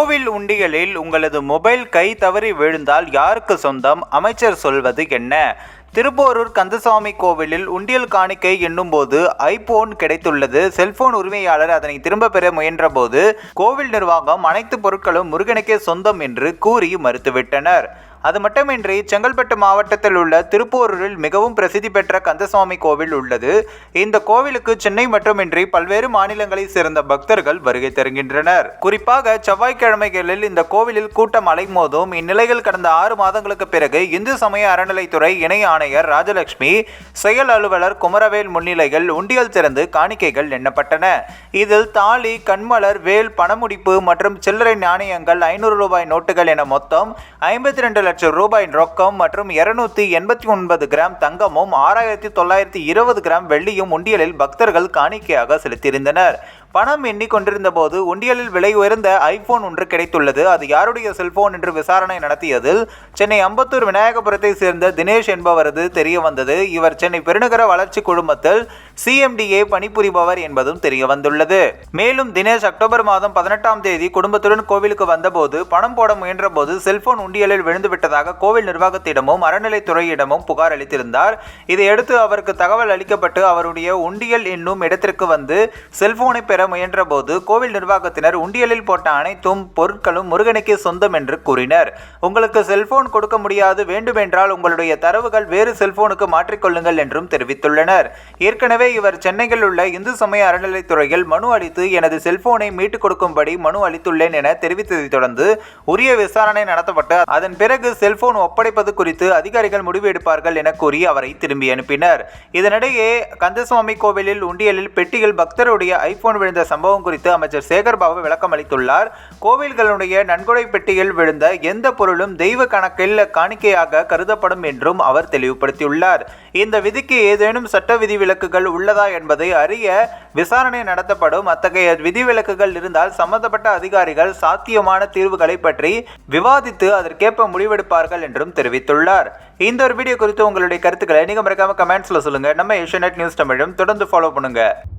கோவில் உண்டியலில் உங்களது மொபைல் கை தவறி விழுந்தால் யாருக்கு சொந்தம்? அமைச்சர் சொல்வது என்ன? திருப்போரூர் கந்தசாமி கோவிலில் உண்டியல் காணிக்கை எண்ணும்போது ஐபோன் கிடைத்துள்ளது. செல்போன் உரிமையாளர் அதனை திரும்ப பெற முயன்றபோது கோவில் நிர்வாகம் அனைத்து பொருட்களும் முருகனுக்கே சொந்தம் என்று கூறி மறுத்துவிட்டனர். அது மட்டுமின்றி செங்கல்பட்டு மாவட்டத்தில் உள்ள திருப்போரூரில் மிகவும் பிரசித்தி பெற்ற கந்தசுவாமி கோவில் உள்ளது. இந்த கோவிலுக்கு சென்னை மட்டுமின்றி பல்வேறு மாநிலங்களை சேர்ந்த பக்தர்கள் வருகை தருகின்றனர். குறிப்பாக செவ்வாய்க்கிழமைகளில் இந்த கோவிலில் கூட்டம் அலைமோதும் இந்நிலையில் கடந்த ஆறு மாதங்களுக்கு பிறகு இந்து சமய அறநிலைத்துறை இணை ஆணையர் ராஜலட்சுமி செயல் அலுவலர் குமரவேல் முன்னிலையில் உண்டியல் திறந்து காணிக்கைகள் எண்ணப்பட்டன. இதில் தாலி கண்மலர் வேல் பணமுடிப்பு மற்றும் சில்லறை நாணயங்கள் ஐநூறு ரூபாய் நோட்டுகள் என மொத்தம் ஐம்பத்தி ரெண்டு லட்சம் ரூபாய் ரொக்கம் மற்றும் இருநூத்தி எண்பத்தி ஒன்பது கிராம் தங்கமும் ஆறாயிரத்தி தொள்ளாயிரத்தி இருபது கிராம் வெள்ளியும் உண்டியலில் பக்தர்கள் காணிக்கையாக செலுத்தியிருந்தனர். பணம் எண்ணிக்கொண்டிருந்த போது உண்டியலில் விலை உயர்ந்த ஐபோன் ஒன்று கிடைத்துள்ளது. அது யாருடைய செல்போன் என்று விசாரணை நடத்தியதில் சென்னை அம்பத்தூர் விநாயகபுரத்தை சேர்ந்த தினேஷ் என்பவரது தெரிய வந்தது இவர் சென்னை பெருநகர வளர்ச்சி குழுமத்தில் சிஎம்டிஏ பணிபுரிபவர் என்பதும் தெரிய வந்துள்ளது மேலும் தினேஷ் அக்டோபர் மாதம் பதினெட்டாம் தேதி குடும்பத்துடன் கோவிலுக்கு வந்தபோது பணம் போட முயன்ற போது செல்போன் உண்டியலில் விழுந்து விட்டதாக கோவில் நிர்வாகத்திடமும் அறநிலைத்துறையிடமும் புகார் அளித்திருந்தார். இதையடுத்து அவருக்கு தகவல் அளிக்கப்பட்டு அவருடைய உண்டியல் என்னும் இடத்திற்கு வந்து செல்போனை பெற முயன்றபோது கோவில் நிர்வாகத்தினர் உண்டியலில் போட்ட அனைத்தும் பொருட்களும் முருகனுக்கே சொந்தம் என்று கூறினர். உங்களுக்கு செல்போன் கொடுக்க முடியாது வேண்டுமென்றால் உங்களுடைய தரவுகள் வேறு செல்போனுக்கு மாற்றிக்கொள்ளுங்கள் என்றும் தெரிவித்துள்ளனர். ஏற்கனவே இவர் சென்னையில் உள்ள இந்து சமய அறநிலைத்துறையில் மனு அளித்து எனது செல்போனை மீட்டுக் கொடுக்கும்படி மனு அளித்துள்ளேன் என தெரிவித்ததைத் தொடர்ந்து உரிய விசாரணை நடத்தப்பட்டு அதன் பிறகு செல்போன் ஒப்படைப்பது குறித்து அதிகாரிகள் முடிவு எடுப்பார்கள் என கூறி அவரை திரும்பி அனுப்பினர். இதனிடையே கந்தசுவாமி கோவிலில் உண்டியலில் பெட்டியில் பக்தருடைய ஐபோன் விழுந்த சம்பவம் குறித்து அமைச்சர் சேகர்பாபு விளக்கம் அளித்துள்ளார். கோவில்களுடைய நன்கொடை பெட்டியில் விழுந்த எந்த பொருளும் தெய்வ கணக்கில் காணிக்கையாக கருதப்படும் என்றும் அவர் தெளிவுபடுத்தியுள்ளார். இந்த விதிக்கு ஏதேனும் சட்ட விதிவிலக்குகள் உள்ளதா என்பதை அறிய விசாரணை நடத்தப்படும். அத்தகைய விதிவிலக்குகள் இருந்தால் சம்பந்தப்பட்ட அதிகாரிகள் சாத்தியமான தீர்வுகளை பற்றி விவாதித்து அதற்கேற்ப முடிவெடுப்பார்கள் என்றும் தெரிவித்துள்ளார். இந்த ஒரு வீடியோ குறித்து உங்களுடைய கருத்துக்களை நீங்கள் மறக்காம கமெண்ட்ஸில் சொல்லுங்க. நம்ம ஏஷியநெட் நியூஸ் தமிழும் தொடர்ந்து ஃபாலோ பண்ணுங்கள்